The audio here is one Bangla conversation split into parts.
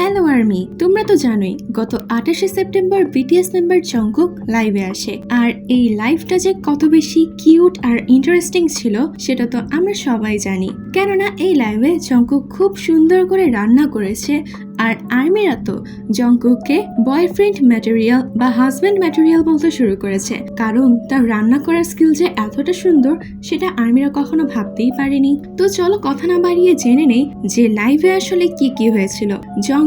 হ্যালো আর্মি তোমরা তো জানোই, গত আঠাশে সেপ্টেম্বর বিটিএস মেম্বার জঙ্কুক লাইভে আসে। আর এই লাইভটা যে কত বেশি কিউট আর ইন্টারেস্টিং ছিল, সেটা তো আমরা সবাই জানি। কেননা এই লাইভে জঙ্কুক খুব সুন্দর করে রান্না করেছে, আর আর্মিরা তো জঙ্কুককে বয়ফ্রেন্ড ম্যাটেরিয়াল বা হাজব্যান্ড ম্যাটেরিয়াল বলতে শুরু করেছে। কারণ তার রান্না করার স্কিল যে এতটা সুন্দর, সেটা আর্মিরা কখনো ভাবতেই পারেনি। তো চলো কথা না বাড়িয়ে জেনে নেই যে লাইভে আসলে কি কি হয়েছিল।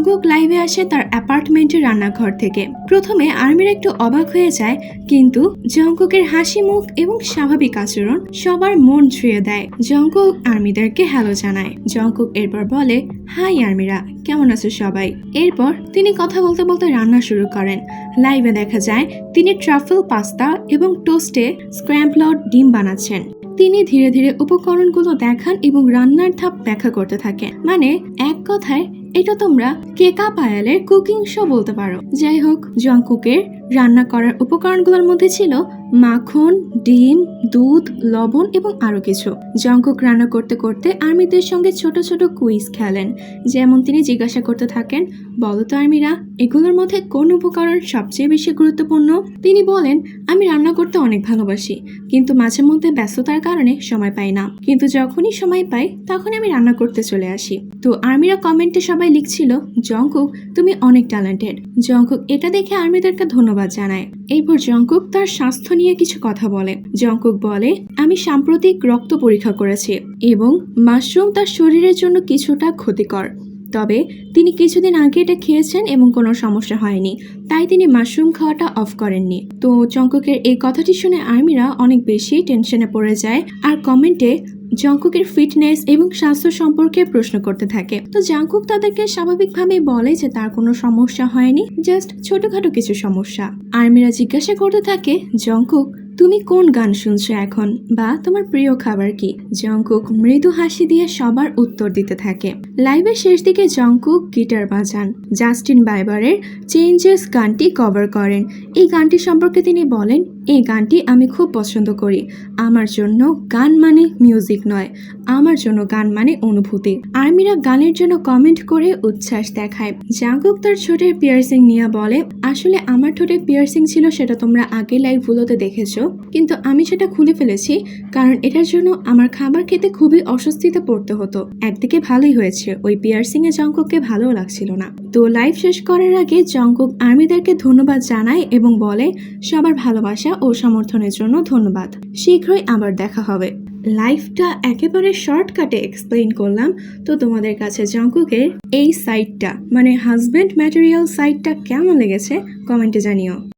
জঙ্কুক লাইভে আসে তার অ্যাপার্টমেন্টের রান্নাঘর থেকে। প্রথমে আর্মিরা একটু অবাক হয়ে যায়, কিন্তু জঙ্কুকের হাসি মুখ এবং স্বাভাবিক আচরণ সবার মন ছুঁয়ে দেয়। জঙ্কুক আর্মিদেরকে হ্যালো জানায়। জঙ্কুক এরপর বলে, হাই আর্মিরা, কেমন আছো সবাই? এরপর তিনি কথা বলতে বলতে রান্না শুরু করেন। লাইভে দেখা যায়, তিনি ট্রাফেল, পাস্তা এবং টোস্টে স্ক্র্যাম্পলড ডিম বানাচ্ছেন। তিনি ধীরে ধীরে উপকরণগুলো দেখান এবং রান্নার ধাপ ব্যাখ্যা করতে থাকেন। মানে এক কথায় এটা তোমরা কেকা পায়ালের কুকিং শো বলতে পারো। যাই হোক জংকুকের রান্না করার উপকরণগুলোর মধ্যে ছিল মাখন, ডিম, দুধ, লবণ এবং আরও কিছু। জঙ্কুক রান্না করতে করতে আর্মিদের সঙ্গে ছোট ছোট কুইজ খেলেন। যেমন তিনি জিজ্ঞাসা করতে থাকেন, বলো তো আর্মিরা, এগুলোর মধ্যে কোন উপকরণ সবচেয়ে বেশি গুরুত্বপূর্ণ? তিনি বলেন, আমি রান্না করতে অনেক ভালোবাসি, কিন্তু মাঝে মধ্যে ব্যস্ততার কারণে সময় পাই না। কিন্তু যখনই সময় পাই তখন আমি রান্না করতে চলে আসি। তো আর্মিরা কমেন্টে সবাই লিখছিল জঙ্কুক তুমি অনেক ট্যালেন্টেড জঙ্কুক এটা দেখে আর্মিদেরকে ধন্যবাদ জানায়। এরপর জঙ্কুক তার স্বাস্থ্য নিয়ে কিছু কথা বলে। জঙ্কুক বলে, আমি সাম্প্রতিক রক্ত পরীক্ষা করেছি এবং মাশরুম তার শরীরের জন্য কিছুটা ক্ষতিকর। তবে তিনি কিছুদিন আগে এটা খেয়েছেন এবং কোনো সমস্যা হয়নি। তাই তিনি মাশরুম খাওয়াটা অফ করেননি। তো জঙ্কুকের এই কথাটি শুনে আর্মিরা অনেক বেশি টেনশনে পড়ে যায়। আর কমেন্টে জঙ্কুকের ফিটনেস এবং স্বাস্থ্য সম্পর্কে প্রশ্ন করতে থাকে। তো জাঙ্কুক তাদেরকে স্বাভাবিকভাবে বলে যে তার কোনো সমস্যা হয়নি, জাস্ট ছোটখাটো কিছু সমস্যা। আর্মিরা জিজ্ঞাসা করতে থাকে জঙ্কুক তুমি কোন গান শুনছো এখন? বা তোমার প্রিয় খাবার কি? জঙ্কুক মৃদু হাসি দিয়ে সবার উত্তর দিতে থাকে। লাইভের শেষ দিকে জঙ্কুক গিটার বাজান। জাস্টিন বাইবারের চেঞ্জেস গানটি কভার করেন। এই গানটি সম্পর্কে তিনি বলেন এই গানটি আমি খুব পছন্দ করি। আমার জন্য গান মানে মিউজিক নয়, আমার জন্য গান মানে অনুভূতি। আর্মিরা গানের জন্য কমেন্ট করে উচ্ছ্বাস দেখায়। জাঙ্কুক তার ঠোঁটের পিয়ার্সিং নিয়ে বলে, আসলে আমার ঠোঁটে পিয়ার্সিং ছিল সেটা তোমরা আগে লাইভগুলোতে দেখেছ, কিন্তু আমি সেটা খুলে ফেলেছি কারণ এটার জন্য আমার খাবার খেতে খুবই অস্বস্তিতে পড়তে হতো। একদিকে ভালোই হয়েছে, ওই পিয়ার্সিং এ জঙ্কুককে ভালোও লাগছিল না। তো লাইভ শেষ করার আগে জঙ্কুক আর্মিদেরকে ধন্যবাদ জানায় এবং বলে, সবার ভালোবাসা ও সমর্থনের জন্য ধন্যবাদ। শীঘ্রই আবার দেখা হবে। লাইফটা একেবারে শর্টকাটে এক্সপ্লেন করলাম। তো তোমাদের কাছে জঙ্কুকের এই সাইটটা মানে হাজব্যান্ড ম্যাটেরিয়াল সাইটটা কেমন লেগেছে? কমেন্টে জানিও।